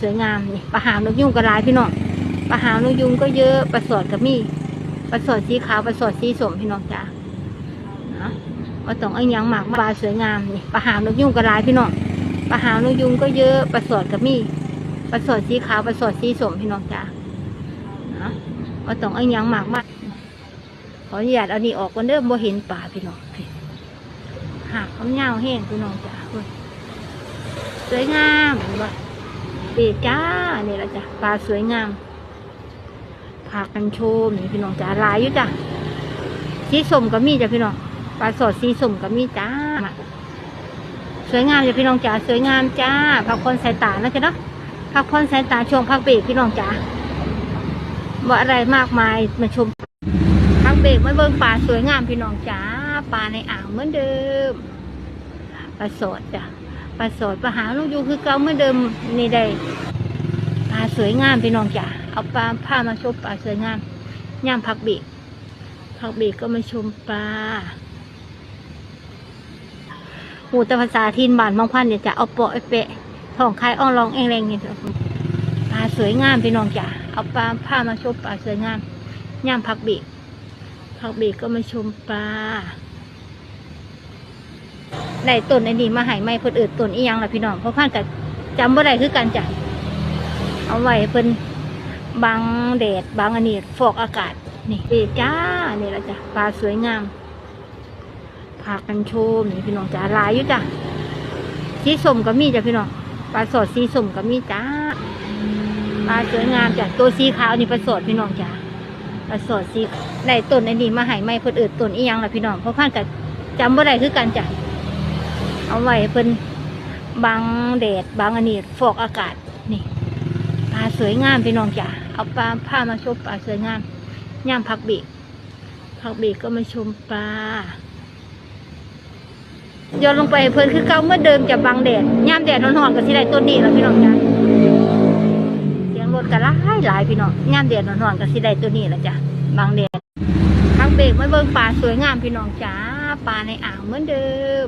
สวยงามนี่ปลาหางนกยุงก็ลายพี่น้องปลาหางนกยุงก็เยอะปลาสอดก็มีปลาสอดสีขาวปลาสอดสีส้มพี่น้องจ้าเนาะว่าต้องเอาหยังหมากมาปลาสวยงามนี่ปลาหางนกยุงก็ลายพี่น้องปลาหางนกยุงก็เยอะปลาสอดก็มีปลาสอดสีขาวปลาสอดสีส้มพี่น้องจ้าเนาะว่าต้องเอาหยังหมากมาขออนุญาตเอานี่ออกก่อนเด้อบ่เห็นป่าพี่น้องหากเขาเงาวแห้งพี่น้องจ้าสวยงามเห็นบ่เปีจ้านี่ละจ้ะปลาสวยงามพากันโชมนี่พี่น้องจ้าลายอยู่จ้ะสีส้มก็มีจ้ะพี่น้องปลาสดสีส้มก็มีจ้าสวยงามจ้ะพี่น้องจ้าสวยงามจ้าพักผ่อนสายตานะจ๊ะเนาะพักผ่อนสายตาช่วงพักเบรกพี่น้องจ้าว่าอะไรมากมายมาชมพักเบรกมาเบิ่งปลาสวยงามพี่น้องจ้าปลาในอ่างเหมือนเดิมปลาสดจ้ะ ปลาสดปลาหางลูกยูคือเก่าเมื่อเดิมนี่ได้ปลาสวยงามพี่น้องจ๋าเอาปลาผ้ามาชมปลาสวยงามย่ามผักเบกผักเบกก็มาชมปลาหูแตะภาษาทินบานบางพันเนี่ยจะเอาเปาะไอเปะท้องคายอ่องรองเองแรงเนี่ยปลาสวยงามพี่น้องจ๋าเอาปลาผ้ามาชมปลาสวยงามย่ามผักเบกผักเบกก็มาชมปลา ได้ต้นไอ้นี่มาใหายไม่เพิ่นเอิดต้นอีหยังล่ะพี่น้องเพราะพันกับจำบ่ได้คือกันจ้ะเอาไว้เพิ่นบังแดดบังอันนี้ฟอกอากาศนี่เอจ้านี่ละจ้ะปลาสวยงามพากันชมนี่พี่น้องจ้าลายอยู่จ้ะสีส้มก็มีจ้ะพี่น้องปลาสดสีส้มก็มีจ้าปลาสวยงามจ้ะตัวสีขาวนี่ปลาสดพี่น้องจ้าปลาสดสีได้ต้นไอ้นี่มาใหายไม่เพิ่นเอิดต้นอีหยังล่ะพี่น้องเพราะพันกับจำบ่ได้คือกันจ้ะ เอาไว้เพิ่นบังแดดบังอันนี้ฟอกอากาศนี่ปลาสวยงามพี่น้องจ๋าเอาปลาผ้ามาชมปลาสวยงามย่ามพักเบกพักเบกก็มาชมปลาโยนลงไปเพิ่นคือเก่าเมื่อเดิมจะบังแดดย่ามแดดร้อนๆก็สิได้ต้นนี้แล้วพี่น้องจ๋าเสียงรถก็หลายหลายพี่น้องย่ามแดดร้อนๆก็สิได้ต้นนี้แล้วจ้ะบังแดดพักเบรกมาเบิ่งปลาสวยงามพี่น้องจ๋าปลาในอ่างเหมือนเดิม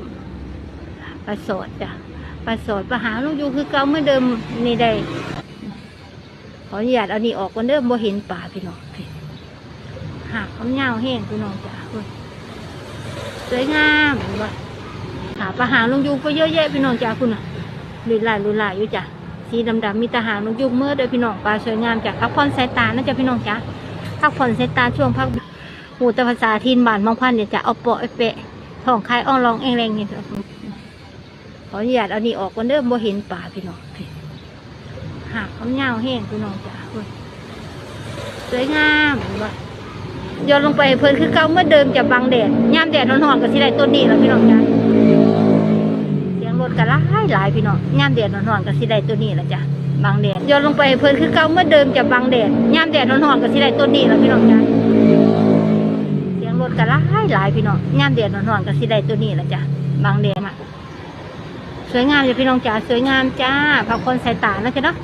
ปลาสดจ้ะปลาสดปลาหางลูกยูคือเก่าเมื่อเดิมนี่ได้ขออนุญาตเอานี่ออกก่อนเด้อบ่เห็นป่าพี่น้องหากเขาเงาแห้งพี่น้องจ้ะสวยงามเห็นบ่หาปลาหางลูกยูก็เยอะแยะพี่น้องจ้ะคุณน่ะลุยลายลุยลายอยู่จ้ะสีดำๆมีตาหางลูกยูเมื่อเด้อพี่น้องปลาสวยงามจ้ะพักผ่อนสายตานะจ้ะพี่น้องจ้ะพักผ่อนสายตาช่วงพักหูตะภาษาทินบานบางพันเนี่ยจะเอาเปาะไอเปะท้องคายอ่องรองเองแรงเนี่ข ออนุญาตเอานี่ออกก่อนเด้อบ่เห็นป่าพี่น้องหากเขาเงาแห้งพี่น้องจ้าเว้ยสวยงามเห็นบ่โยนลงไปเพิ่นคือเก่าเมื่อเดิมจะบังแดดย่ามแดดร้อนๆก็สิได้ต้นนี้แล้วพี่น้องจ้าเสียงรถก็หลายหลายพี่น้องย่ามแดดร้อนๆก็สิได้ต้นนี้แล้วจ้ะบังแดดโยนลงไปเพิ่นคือเก่าเมื่อเดิมจะบังแดดย่ามแดดร้อนๆก็สิได้ต้นนี้แล้วพี่น้องจ้าเสียงรถก็หลายหลายพี่น้องย่ามแดดร้อนๆก็สิได้ต้นนี้แล้วจ้ะบังแดด สวยงามจ้ะพี่น้องจ๋าสวยงามจ้าพักผ่อนสายตานะจ๊ะเนาะ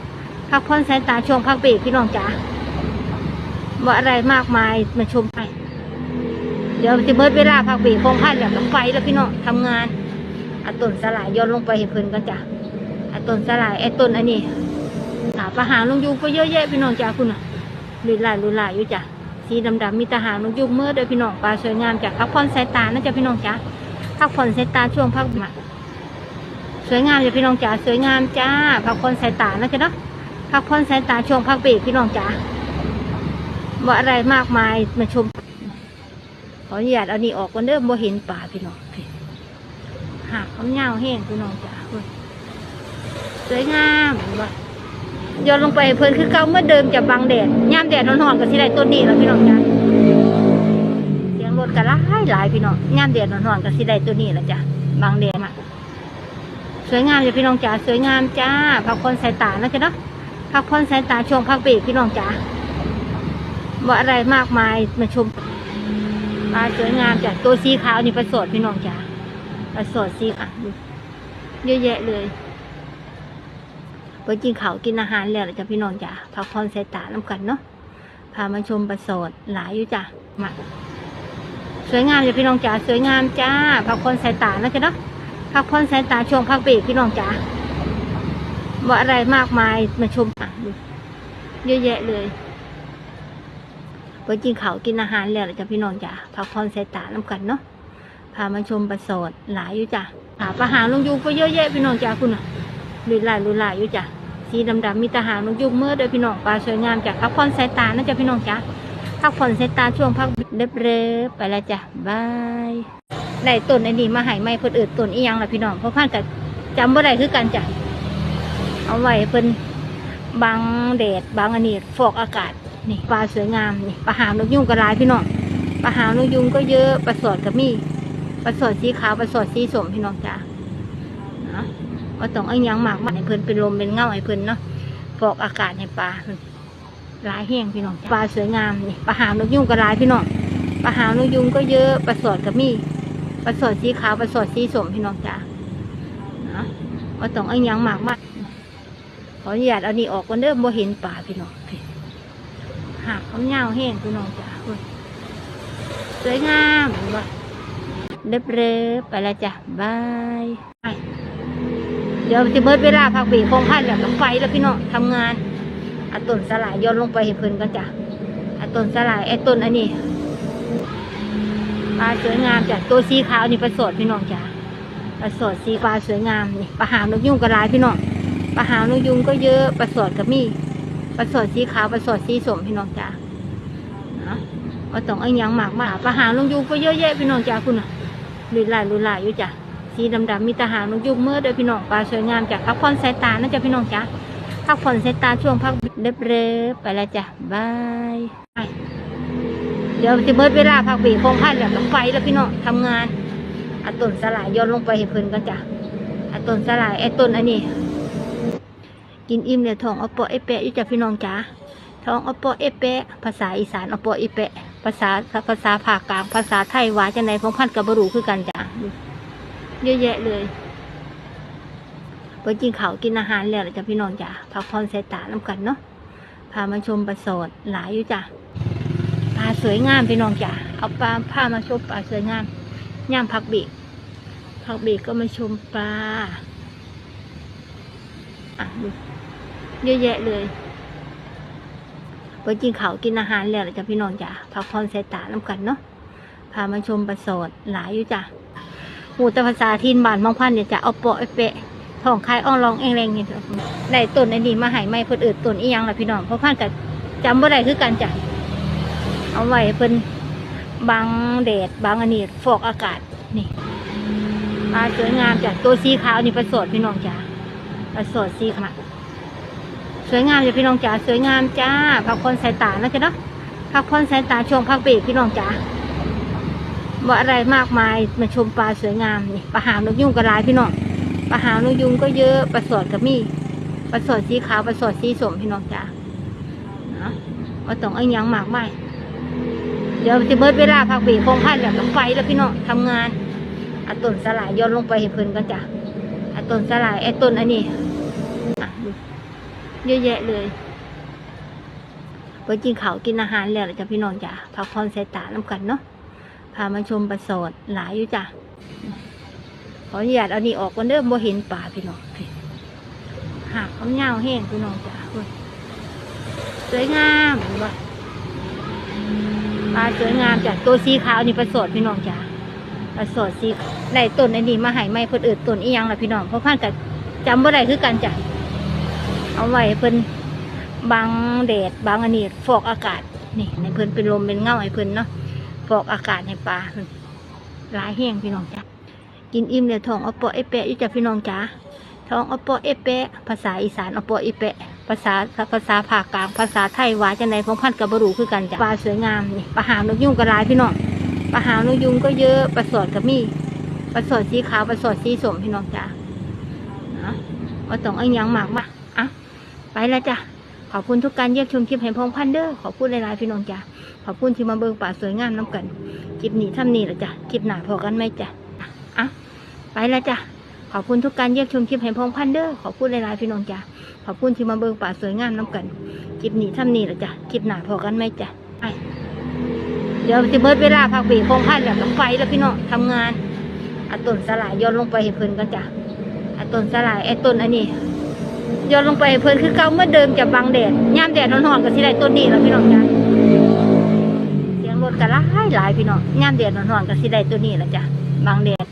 พักผ่อนสายตาช่วงพักเบรกพี่น้องจ๋าว่อะไรมากมายมาชมไปเดี๋ยวจะเมื่อเวลาพักเบรกคงพันแล้วกับไฟแล้วพี่น้องทำงานอาต้นสลายย้อนลงไปเห็นเพิ่นกันจ้ะอาต้นสลายไอ้ต้นอันนี้หาปลาหางลงยุงก็เยอะแยะพี่น้องจ๋าคุณน่ะลุยลายลุยลายอยู่จ้ะสีดำๆมีตาหางลงยุงเมื่อเด้อพี่น้องปลาสวยงามจ้ะพักผ่อนสายตานะจ๊ะพี่น้องจ๋าพักผ่อนสายตาช่วงพักเบรก สวยงามจ้ะพี่น้องจ๋าสวยงามจ้าพักผ่นสายตานะจ๊ะเนาะพักผ่นสายตาช่วงพักเบรกพี่น้องจ๋าว่าอะไรมากมายมาชมขออนุญาตเอานี่ออกก่อนเด้อบ่เห็นป่าพี่น้องหากเขาเงาแห้งพี่น้องจ๋าสวยงามเห็นบ่โยนลงไปเพิ่นคือเก่าเมื่อเดิมจะบังแดดย่ามแดดร้อนๆก็สิได้ต้นนี้แล้วพี่น้องจ๋าเสียงรถก็หลายหลายพี่น้องย่ามแดดร้อนๆก็สิได้ต้นนี้แล้วจ้ะบังแดดมา สวยงามจ้ะพี่น้องจ๋าสวยงามจ้าพักผ่อนสายตานะจ๊ะเนาะพักผ่อนสายตาช่วงพักเบรกพี่น้องจ๋าว่าอะไรมากมายมาชมปลาสวยงามจ้ะตัวสีขาวนี่ปลาสดพี่น้องจ๋าปลาสดสีอะดูเยอะแยะเลยไปกินข้าวกินอาหารแล้วล่ะจ้ะพี่น้องจ๋าพักผ่อนสายตาน้ำกันเนาะพามาชมปลาสดหลายอยู่จ้ะมาสวยงามจ้ะพี่น้องจ๋าสวยงามจ้าพักผ่อนสายตานะจ๊ะเนาะ พักผ่อนสายตาช่วงพักเบรกพี่น้องจ๋าว่าอะไรมากมายมาชมอะดูเยอะแยะเลยไปกินข้าวกินอาหารแล้วล่ะจ้ะพี่น้องจ้ะพักผ่อนสายตาน้ำกันเนาะพามาชมประสดหลายอยู่จ้ะหาประหารลงยุงก็เยอะแยะพี่น้องจ้ะคุณอะลุยหลายลุยหลายอยู่จ้ะสีดำๆมีทหารลงยุงเมื่อเด้อพี่น้องปลาสวยงามจ้ะพักผ่อนสายตานะจ้ะพี่น้องจ้ะพักผ่อนสายตาช่วงพักเล็บเรไปแล้วจ้ะบาย ได้ต้นไอ้นี่มาใหายไม่เพิ่นเอิดต้นอีหยังล่ะพี่น้องเพราะพันกับจำบ่ได้คือกันจ้ะเอาไว้เพิ่นบังแดดบังอันนี้ฟอกอากาศนี่ปลาสวยงามนี่ปลาหางนกยุงก็ลายพี่น้องปลาหางนกยุงก็เยอะปลาสอดก็มีปลาสอดสีขาวปลาสอดสีสมพี่น้องจ้าเนาะว่าต้องเอาหยังหมากมาให้เพิ่นเป็นลมเป็นเงาให้เพิ่นเนาะฟอกอากาศให้ปลาลายแห้งพี่น้องปลาสวยงามนี่ปลาหางนกยุงก็ลายพี่น้องปลาหางนกยุงก็เยอะปลาสอดก็มี ปลาสดสีขาวปลาสดสีสมพี่น้องจ้าเนาะว่าต้องเอายังหมากมาขออนุญาตเอานี่ออกก่อนเด้อบ่เห็นป่าพี่น้องหักคำยาแห้งพี่น้องจ้าเว้ยสวยงามเห็นบ่เรียบเรไปแล้วจ้ะบายเดี๋ยวจะเบิดเวลาพักเบรกคงพันแล้วกับไฟแล้วพี่น้องทำงานอาต้นสลายย้อนลงไปให้เพลินกันจ้ะอาต้นสลายไอ้ต้นอันนี้ ปลาสวยงามจ้ะตัวสีขาวนี่ปลาสดพี่น้องจ้ะปลาสดสีปลาสวยงามนี่ปลาหางนกยุงกระลายพี่น้องปลาหางนกยุงก็เยอะปลาสดก็มีปลาสดสีขาวปลาสดสีสมพี่น้องจ้านะว่าต้องเอาหยังหมากมาปลาหางนกยุงก็เยอะแยะพี่น้องจ้าคุณอะลุยหลายลุยหลายอยู่จ้ะสีดำๆมีตาหางนกยุงเมื่อเด้อพี่น้องปลาสวยงามจ้ะพักผ่อนสายตานะจ้ะพี่น้องจ้าพักผ่อนสายตาช่วงพักเล็บเรไปแล้วจ้ะบาย เดี๋ยวจะเบิดเวลาพักเบรกคงพันแล้วกับไฟแล้วพี่น้องทำงานเอาต้นสลายย้อนลงไปให้เพิ่นกันจ้ะเอาต้นสลายไอ้ต้นอันนี้ กินอิ่มเลยท้องอปอเอเปะอยู่จ้ะพี่น้องจ๋าท้องอปอเอเปะ ภาษาอีสานอปอเอเปะ ภาษาภาษาภาคกลางภาษาไทยว่าจังไหนของพันกับบรูคือกันจ้ะเยอะแยะเลยไปกินข้าวกินอาหารแล้วล่ะจ้ะพี่น้องจ๋าพักผ่อนสายตาน้ำกันเนาะพามาชมปลาสดหลายอยู่จ้ะ ปลาสวยงามพี่น้องจ๋าเอาปลาพามาชมปลาสวยงามย่ามพักบีกพักบีกก็มาชมปลาอะดูเยอะแยะเลยไปกินเขากินอาหารแล้วล่ะจ้ะพี่น้องจ้ะพักผ่อนสายตาน้ำกันเนาะพามาชมปลาสดหลายอยู่จ้ะหูแต่ภาษาทินบ้านมองพันเนี่ยจะเอาเปาะไอเปะท้องคายอ่องรองเองแรงเนี่ยได้ต้นไอ้นี่มาหายไม่เพิ่นเอิดต้นอีหยังล่ะพี่น้องเพราะพันกับจำบ่ได้คือกันจ้ะ เอาไว้เพิ่นบังแดดบังอันนี้ฟอกอากาศนี่ปลาสวยงามจ้ะตัวสีขาวนี่ปลาสดพี่น้องจ้ะปลาสดสีขาวสวยงามจ้ะพี่น้องจ๋าสวยงามจ้าพักผ่อนสายตานะจ๊ะเนาะพักผ่อนสายตาช่วงพักเบรกพี่น้องจ๋าว่าอะไรมากมายมาชมปลาสวยงามนี่ปลาหางนกยุงก็หลายพี่น้องปลาหางนกยุงก็เยอะปลาสดก็มีปลาสดสีขาวปลาสดสีสมพี่น้องจ๋าเนาะว่าต้องเอายังหมากไม่ เดี๋ยวจะเบิดเวลาพักเบรกคงพันแล้วกับไฟแล้วพี่น้องทำงานเอาต้นสลายย้อนลงไปให้เพิ่นกันจ้ะเอาต้นสลายไอ้ต้นอันนี้เยอะแยะเลยไปกินข้าวกินอาหารแล้วจ้ะพี่น้องจ้ะพักผ่อนสายตาน้ำกันเนาะพามาชมปลาสดหลายอยู่จ้ะขออนุญาตเอานี่ออกก่อนเด้อบ่เห็นป่าพี่น้องหักคำยาแห้งพี่น้องจ้ะสวยงามเห็นบ่ ปลาสวยงามจ้ะตัวสีขาวนี่ปลาสดพี่น้องจ้ะปลาสดสีได้ต้นไอ้นี่มาใหายไม่เพิ่นเอิดต้นอีหยังล่ะพี่น้องเพราะพันกับจำบ่าได้คือกันจ้ะเอาไว้เพิ่นบังแดดบังอันนี้ฟอกอากาศนี่ในเพิ่นเป็นลมเป็นเงาให้เพิ่นเนาะฟอกอากาศให้ปลาเพิ่นหลายแห้งพี่น้องจ้ะกินอิ่มเลยท้องอาเปาะไอแปะอยู่จ้ะพี่น้องจ้าท้องอาเปาะไอแปะภาษาอีสานอาเปาะไอแปะ ภาษาภาษาภาคกลางภาษาไทยว่าจังไดของพันกับบรูคือกันจ้ะปลาสวยงามนี่ปลาหางนกยุงก็หลายพี่น้องปลาหางนกยุงก็เยอะปลาสอดก็มีปลาสอดสีขาวปลาสอดสีสมพี่น้องจ้าเนาะว่าต้องเอายังหมากมาอะไปแล้วจ้ะขอบคุณทุกการเยี่ยมชมคลิปแห่งพงพันเด้อขอบคุณหลายๆพี่น้องจ้ะขอบคุณที่มาเบิ่งป่าสวยงามน้ำกันคลิปนี้ทำนี่แหละจ้ะคลิปหนาพอกันไหมจ้ะอะไปแล้วจ้ะขอบคุณทุกการเยี่ยมชมคลิปแห่งพงพันเด้อขอบคุณหลายๆพี่น้องจ้ะ อบคุณที่มาเบิ่งป่าสวยงามน้ำกันคลิปนี้ทำนี่ละจ้ะคลิปหน้าพอกันไหมจ้ะไปเดี๋ยวจะเบิดเวลาพักเบรกพงพันแล้วกับไฟแล้วพี่น้องทำงานอาต้นสลายย้อนลงไปให้เพลินกันจ้ะอาต้นสลายไอ้ต้นอันนี้โยนลงไปให้เพลินคือเก่าเมื่อเดิมจะบังแดดยามแดดร้อนๆก็สิได้ตัวนี้ล่ะพี่น้องจ้ะเสียงรถก็หลายหลายพี่น้องยามแดดร้อนๆก็สิได้ตัวนี้ล่ะจ้ะบังแดด